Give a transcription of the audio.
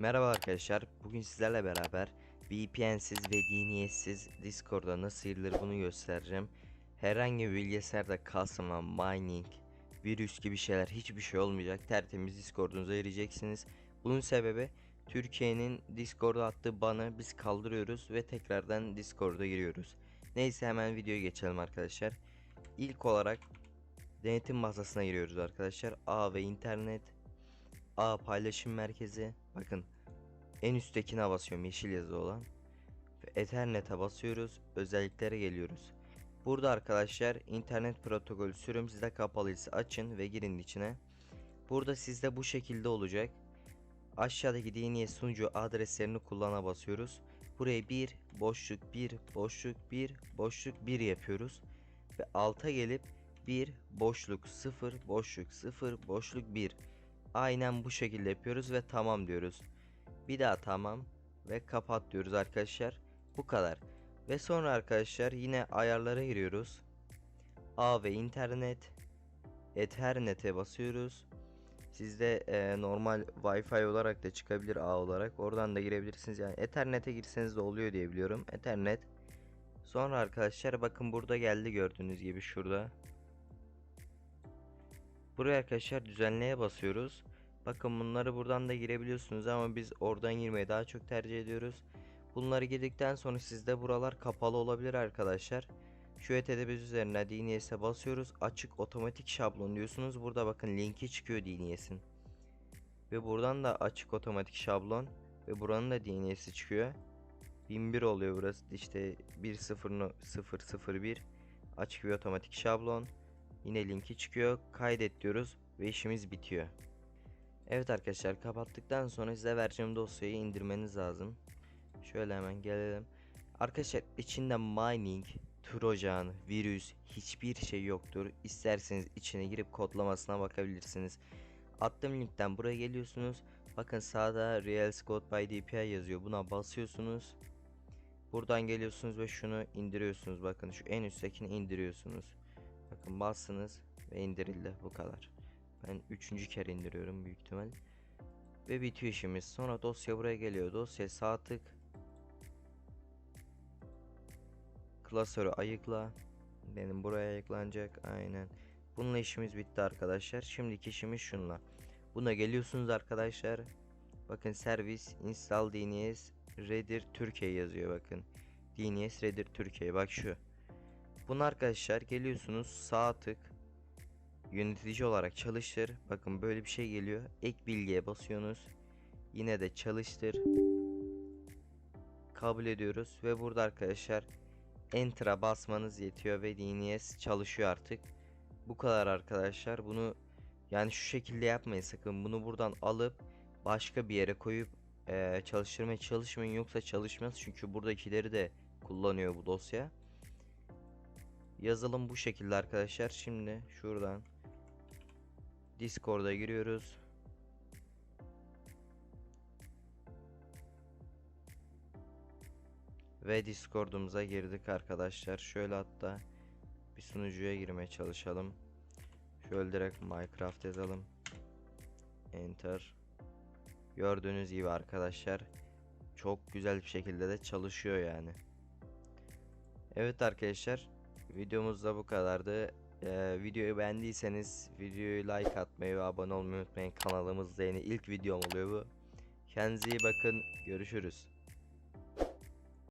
Merhaba arkadaşlar. Bugün sizlerle beraber VPN'siz ve DNS'siz Discord'da nasıl girilir bunu göstereceğim. Herhangi bir bilgisayarda kasma, mining, virüs gibi şeyler hiçbir şey olmayacak. Tertemiz Discord'unuza gireceksiniz. Bunun sebebi Türkiye'nin Discord'a attığı banı biz kaldırıyoruz ve tekrardan Discord'a giriyoruz. Neyse hemen videoya geçelim arkadaşlar. İlk olarak denetim masasına giriyoruz arkadaşlar. A ve internet A paylaşım merkezi. Bakın en üsttekine basıyorum yeşil yazı olan. Ve Ethernet'e basıyoruz. Özelliklere geliyoruz. Burada arkadaşlar internet protokolü sürüm size kapalıysa açın ve girin içine. Burada sizde bu şekilde olacak. Aşağıdaki DNS sunucu adreslerini kullana basıyoruz. Buraya 1 boşluk 1 boşluk 1 boşluk 1 yapıyoruz. Ve alta gelip 1 boşluk 0 boşluk 0 boşluk 1 Aynen bu şekilde yapıyoruz ve tamam diyoruz. Bir daha tamam ve kapat diyoruz arkadaşlar. Bu kadar. Ve sonra arkadaşlar yine ayarlara giriyoruz. A ve internet Ethernet'e basıyoruz. Sizde e, normal Wi-Fi olarak da çıkabilir ağ olarak. Oradan da girebilirsiniz. Yani Ethernet'e girseniz de oluyor diye biliyorum. Ethernet. Sonra arkadaşlar bakın burada geldi gördüğünüz gibi şurada. Buraya arkadaşlar düzenleye basıyoruz. Bakın bunları buradan da girebiliyorsunuz ama biz oradan girmeyi daha çok tercih ediyoruz. Bunları girdikten sonra sizde buralar kapalı olabilir arkadaşlar. Şu ETDBZ üzerine DNS'e basıyoruz. Açık otomatik şablon diyorsunuz. Burada bakın linki çıkıyor DNS'in. Ve buradan da açık otomatik şablon ve buranın da DNS'i çıkıyor. 1001 oluyor burası işte 1.0.001 açık bir otomatik şablon. Yine linki çıkıyor. Kaydet diyoruz ve işimiz bitiyor. Evet arkadaşlar kapattıktan sonra size vereceğim dosyayı indirmeniz lazım. Şöyle hemen gelelim. Arkadaşlar içinde mining, trojan, virüs hiçbir şey yoktur. İsterseniz içine girip kodlamasına bakabilirsiniz. Attığım linkten buraya geliyorsunuz. Bakın sağda Real Code by DPI yazıyor. Buna basıyorsunuz. Buradan geliyorsunuz ve şunu indiriyorsunuz. Bakın şu en üsttekini indiriyorsunuz. Bakın bastınız ve indirildi bu kadar. Ben üçüncü kere indiriyorum büyük ihtimal. Ve bitiyor işimiz. Sonra dosya buraya geliyor. Dosya sağ tık. Klasörü ayıkla. Benim buraya ayıklanacak. Aynen. Bununla işimiz bitti arkadaşlar. Şimdiki işimiz şunla. Buna geliyorsunuz arkadaşlar. Bakın servis install DNS Redir Türkiye yazıyor bakın. DNS Redir Türkiye bak şu. Bunu arkadaşlar geliyorsunuz sağ tık yönetici olarak çalıştır. Bakın böyle bir şey geliyor. Ek bilgiye basıyorsunuz. Yine de çalıştır. Kabul ediyoruz ve burada arkadaşlar Enter'a basmanız yetiyor ve DNS çalışıyor artık. Bu kadar arkadaşlar. Bunu yani şu şekilde yapmayın sakın. Bunu buradan alıp başka bir yere koyup eee çalıştırmaya çalışmayın yoksa çalışmaz. Çünkü buradakileri de kullanıyor bu dosya. Yazılım bu şekilde arkadaşlar. Şimdi şuradan Discord'a giriyoruz. Ve Discord'umuza girdik arkadaşlar. Şöyle hatta bir sunucuya girmeye çalışalım. Şöyle direkt Minecraft yazalım. Enter. Gördüğünüz gibi arkadaşlar çok güzel bir şekilde de çalışıyor yani. Evet arkadaşlar videomuz da bu kadardı. Ee, videoyu beğendiyseniz videoyu like atmayı ve abone olmayı unutmayın. Kanalımızda yeni ilk videom oluyor bu. Kendinize iyi bakın. Görüşürüz.